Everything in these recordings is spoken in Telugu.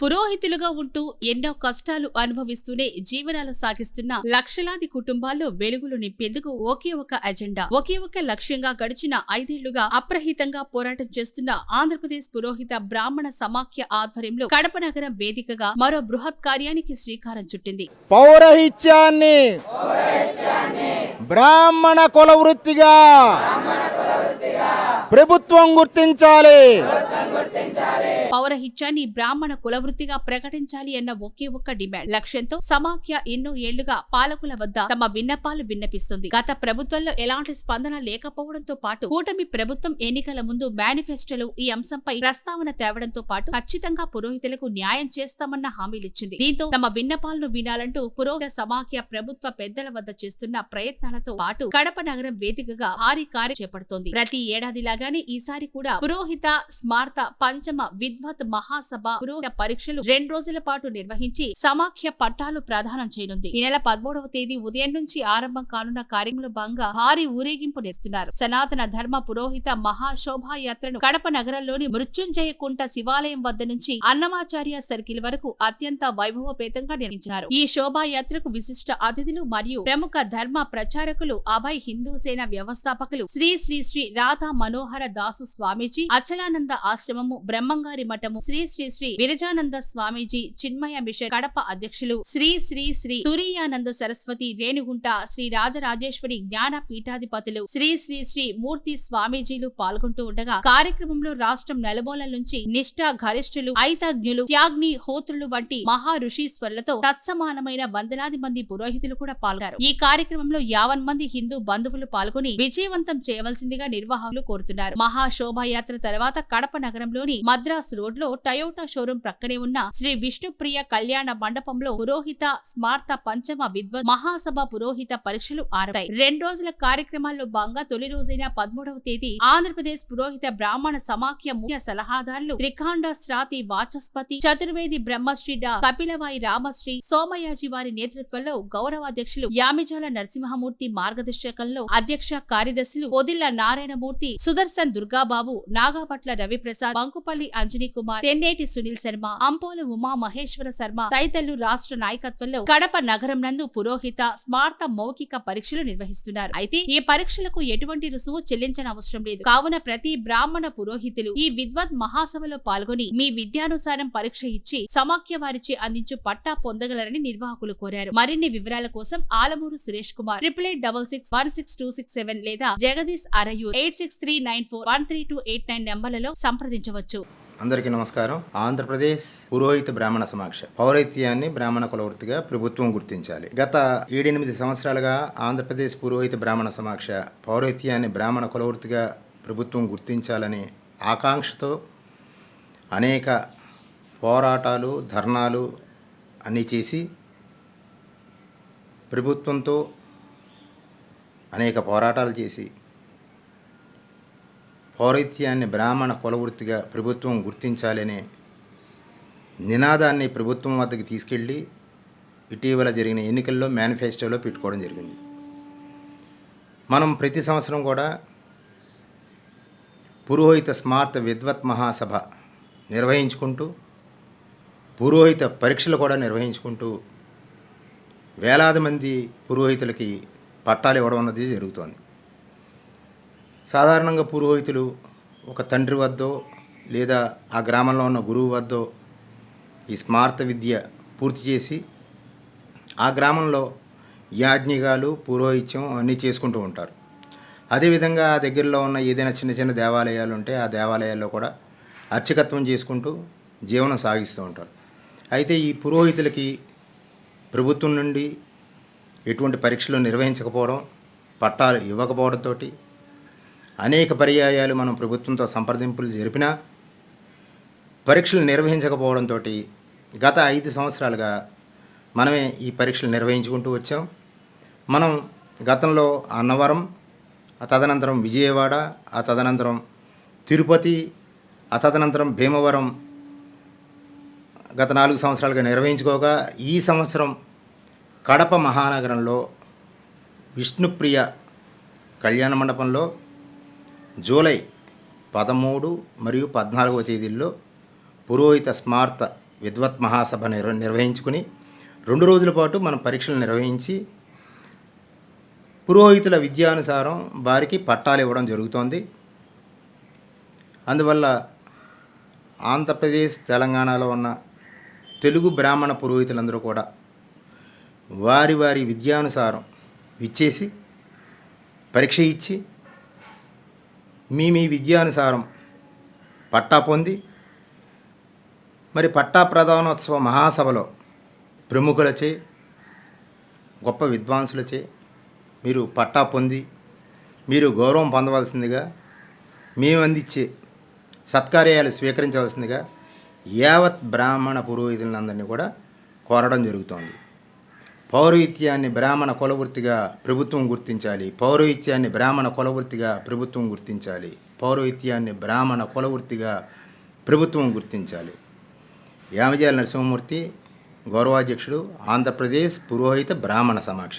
పురోహితులుగా ఉంటూ ఎన్నో కష్టాలు అనుభవిస్తూనే జీవనాలు సాగిస్తున్న లక్షలాది కుటుంబాల్లో వెలుగులు నింపేందుకు ఒకే ఒక అజెండా. ఒకే ఒక లక్ష్యంగా గడిచిన ఐదేళ్ళుగా అప్రహితంగా పోరాటం చేస్తున్న ఆంధ్రప్రదేశ్ పురోహిత బ్రాహ్మణ సమాఖ్య ఆధ్వర్యంలో కడప నగరం వేదికగా మరో బృహత్ కార్యానికి శ్రీకారం చుట్టింది. పౌరహిత్యాన్ని బ్రాహ్మణ కుల వృత్తిగా ప్రభుత్వం గుర్తించాలి. పౌరహిత్యాన్ని బ్రాహ్మణ కులవృత్తిగా ప్రకటించాలి అన్న ఒకే ఒక్క డిమాండ్. లక్ష్యంతో సమాఖ్య ఎన్నో ఏళ్ళుగా పాలకుల వద్ద తమ విన్నపాలు విన్నపిస్తుంది. గత ప్రభుత్వంలో ఎలాంటి స్పందన లేకపోవడంతో పాటు కూటమి ప్రభుత్వం ఎన్నికల ముందు మేనిఫెస్టోలో ఈ అంశంపై ప్రస్తావన తేవడంతో పాటు ఖచ్చితంగా పురోహితులకు న్యాయం చేస్తామన్న హామీలిచ్చింది. దీంతో తమ విన్నపాలను వినాలంటూ పురోహిత సమాఖ్య ప్రభుత్వ పెద్దల వద్ద చేస్తున్న ప్రయత్నాలతో పాటు కడప నగరం వేదికగా భారీ కార్యం చేపడుతోంది. ప్రతి ఏడాదిలాగానే ఈసారి కూడా పురోహిత స్మార్త పంచమ విద్వత్ మహాసభ పురోహిత పరీక్షలు రెండు రోజుల పాటు నిర్వహించి సమాఖ్య పట్టాలు ప్రదానం చేయనుంది. ఈ నెల పదమూడవ తేదీ ఉదయం నుంచి ఆరంభం కానున్న కార్యంలో భాగంగా భారీ ఊరేగింపు నేస్తున్నారు. సనాతన ధర్మ పురోహిత మహాశోభాయాత్రను కడప నగరంలోని మృత్యుంజయ కుంట శివాలయం వద్ద నుంచి అన్నమాచార్య సర్కిల్ వరకు అత్యంత వైభవపేతంగా నిర్మించారు. ఈ శోభాయాత్రకు విశిష్ట అతిథులు మరియు ప్రముఖ ధర్మ ప్రచారకులు అభయ్ హిందూ సేన వ్యవస్థాపకులు శ్రీ శ్రీ శ్రీ రాధా మనోహర దాసు స్వామీజీ అచలానంద ఆశ్రమము బ్రహ్మంగారి మఠము శ్రీ శ్రీ శ్రీ విరజానంద స్వామీజీ చిన్మయ మిషన్ కడప అధ్యక్షులు శ్రీ శ్రీ శ్రీ తురీయానంద సరస్వతి రేణుగుంట శ్రీ రాజరాజేశ్వరి జ్ఞాన పీఠాధిపతులు శ్రీ శ్రీ శ్రీ మూర్తి స్వామీజీలు పాల్గొంటూ ఉండగా కార్యక్రమంలో రాష్ట్రం నలుమూలల నుంచి నిష్ఠ గరిష్ఠులు ఐతజ్ఞులు త్యాగ్ని హోత్రులు వంటి మహా ఋషీశ్వరులతో తత్సమానమైన వందలాది మంది పురోహితులు కూడా పాల్గొన్నారు. ఈ కార్యక్రమంలో యావన్ మంది హిందూ బంధువులు పాల్గొని విజయవంతం చేయవలసిందిగా నిర్వాహకులు కోరుతున్నారు. మహాశోభాయాత్ర తర్వాత కడప నగరంలోని మద్రాసు రోడ్లో టయోటా షోరూం ప్రక్కనే ఉన్న శ్రీ విష్ణుప్రియ కళ్యాణ మండపంలో పురోహిత స్మార్త పంచమ విద్వ మహాసభ పురోహిత పరీక్షలు ఆరంభాయి రెండు రోజుల కార్యక్రమాల్లో భాగంగా తొలి రోజైన పదమూడవ తేదీ ఆంధ్రప్రదేశ్ పురోహిత బ్రాహ్మణ సమాఖ్య ముఖ్య సలహాదారులు త్రికాండ శ్రాతి వాచస్పతి చతుర్వేది బ్రహ్మశ్రీ డా కపిలవాయి రామశ్రీ సోమయాజి వారి నేతృత్వంలో గౌరవాధ్యక్షులు యామిజాల నరసింహమూర్తి మార్గదర్శకంలో అధ్యక్ష కార్యదర్శులు పొదిల్ల నారాయణమూర్తి సుదర్శన్ దుర్గాబాబు నాగాపట్ల రవిప్రసాద్ బంకుపల్లి అంజనీ కుమార్ తెన్నేటి సునీల్ శర్మ అంపోలు ఉమా మహేశ్వర శర్మ తదితరులు రాష్ట్ర నాయకత్వంలో కడప నగరం నందు పురోహిత స్మార్త మౌఖిక పరీక్షలు నిర్వహిస్తున్నారు. అయితే ఈ పరీక్షలకు ఎటువంటి రుసుము చెల్లించనవసరం లేదు. కావున ప్రతి బ్రాహ్మణ పురోహితులు ఈ విద్వత్ మహాసభలో పాల్గొని మీ విద్యానుసారం పరీక్ష ఇచ్చి సమాఖ్య వారిచే అందించు పట్టా పొందగలరని నిర్వాహకులు కోరారు. మరిన్ని వివరాల కోసం Alamuru Suresh Kumar triple eight double six one six two six seven లేదా Jagadish Arayur eight six three nine four one three two eight nine నెంబర్లలో సంప్రదించవచ్చు. అందరికీ నమస్కారం. ఆంధ్రప్రదేశ్ పురోహిత బ్రాహ్మణ సమాక్ష పౌరహిత్యాన్ని బ్రాహ్మణ కులవృత్తిగా ప్రభుత్వం గుర్తించాలి. గత ఏడెనిమిది సంవత్సరాలుగా ఆంధ్రప్రదేశ్ పురోహిత బ్రాహ్మణ సమాక్ష పౌరహిత్యాన్ని బ్రాహ్మణ కులవృత్తిగా ప్రభుత్వం గుర్తించాలని ఆకాంక్షతో అనేక పోరాటాలు ధర్నాలు అన్నీ చేసి ప్రభుత్వంతో అనేక పోరాటాలు చేసి పౌరహిత్యాన్ని బ్రాహ్మణ కులవృత్తిగా ప్రభుత్వం గుర్తించాలనే నినాదాన్ని ప్రభుత్వం వద్దకు తీసుకెళ్ళి ఇటీవల జరిగిన ఎన్నికల్లో మేనిఫెస్టోలో పెట్టుకోవడం జరిగింది. మనం ప్రతి సంవత్సరం కూడా పురోహిత స్మార్త విద్వత్ మహాసభ నిర్వహించుకుంటూ పురోహిత పరీక్షలు కూడా నిర్వహించుకుంటూ వేలాది మంది పురోహితులకి పట్టాలు ఇవ్వడం అన్నది జరుగుతోంది. సాధారణంగా పురోహితులు ఒక తండ్రి వద్దో లేదా ఆ గ్రామంలో ఉన్న గురువు వద్దో ఈ స్మార్త విద్య పూర్తి చేసి ఆ గ్రామంలో యాజ్ఞికాలు పురోహిత్యం అన్నీ చేసుకుంటూ ఉంటారు. అదేవిధంగా ఆ దగ్గరలో ఉన్న ఏదైనా చిన్న చిన్న దేవాలయాలు ఉంటే ఆ దేవాలయాల్లో కూడా అర్చకత్వం చేసుకుంటూ జీవనం సాగిస్తూ ఉంటారు. అయితే ఈ పురోహితులకి ప్రభుత్వం నుండి ఎటువంటి పరీక్షలు నిర్వహించకపోవడం పట్టాలు ఇవ్వకపోవడంతో అనేక పర్యాయాలు మనం ప్రభుత్వంతో సంప్రదింపులు జరిపినా పరీక్షలు నిర్వహించకపోవడంతో గత ఐదు సంవత్సరాలుగా మనమే ఈ పరీక్షలు నిర్వహించుకుంటూ వచ్చాం. మనం గతంలో అన్నవరం ఆ తదనంతరం విజయవాడ ఆ తదనంతరం తిరుపతి ఆ తదనంతరం భీమవరం గత నాలుగు సంవత్సరాలుగా నిర్వహించుకోగా ఈ సంవత్సరం కడప మహానగరంలో విష్ణుప్రియ కళ్యాణ మండపంలో జూలై పదమూడు మరియు పద్నాలుగవ తేదీల్లో పురోహిత స్మార్త విద్వత్ మహాసభ నిర్వ నిర్వహించుకుని రెండు రోజుల పాటు మనం పరీక్షలు నిర్వహించి పురోహితుల విద్యానుసారం వారికి పట్టాలు ఇవ్వడం జరుగుతోంది. అందువల్ల ఆంధ్రప్రదేశ్ తెలంగాణలో ఉన్న తెలుగు బ్రాహ్మణ పురోహితులందరూ కూడా వారి వారి విద్యానుసారం ఇచ్చేసి పరీక్ష ఇచ్చి మీ మీ విద్యానుసారం పట్టా పొంది మరి పట్టా ప్రధానోత్సవ మహాసభలో ప్రముఖులచే గొప్ప విద్వాంసులచే మీరు పట్టా పొంది మీరు గౌరవం పొందవలసిందిగా మేము అందించే సత్కార్యాలు స్వీకరించవలసిందిగా యావత్ బ్రాహ్మణ పురోహితులందరినీ కూడా కోరడం జరుగుతోంది. పౌరోహిత్యాన్ని బ్రాహ్మణ కులవృత్తిగా ప్రభుత్వం గుర్తించాలి. పౌరోహిత్యాన్ని బ్రాహ్మణ కులవృత్తిగా ప్రభుత్వం గుర్తించాలి. పౌరోహిత్యాన్ని బ్రాహ్మణ కులవృత్తిగా ప్రభుత్వం గుర్తించాలి. యామజాల నరసింహమూర్తి గౌరవాధ్యక్షుడు ఆంధ్రప్రదేశ్ పురోహిత బ్రాహ్మణ సమాక్ష.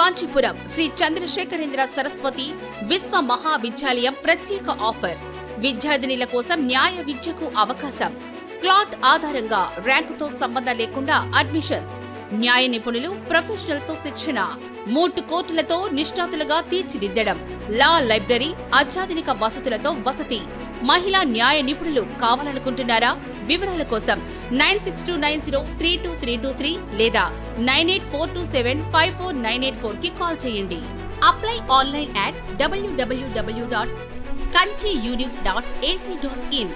కాంచీపురం శ్రీ చంద్రశేఖరేంద్ర సరస్వతి విశ్వ మహావిద్యాలయం ప్రత్యేక ఆఫర్. విద్యార్థినిల కోసం న్యాయ విద్యకు అవకాశం. క్లాట్ ఆధారంగా ర్యాంకుతో సంబంధం లేకుండా అడ్మిషన్స్. న్యాయ నిపుణులు ప్రొఫెషనల్తో శిక్షణ. మూటు కోర్టులతో నిష్ణాతులుగా తీర్చిదిద్దడం. లా లైబ్రరీ అత్యాధునిక వసతులతో వసతి. మహిళా న్యాయ నిపుణులు కావాలనుకుంటున్నారా? వివరాల కోసం nine six two nine zero three two three two three లేదా nine eight four two seven five four nine eight ఫోర్కి కాల్ చేయండి. Apply online at W W W dot Kanchi dot AC dot in.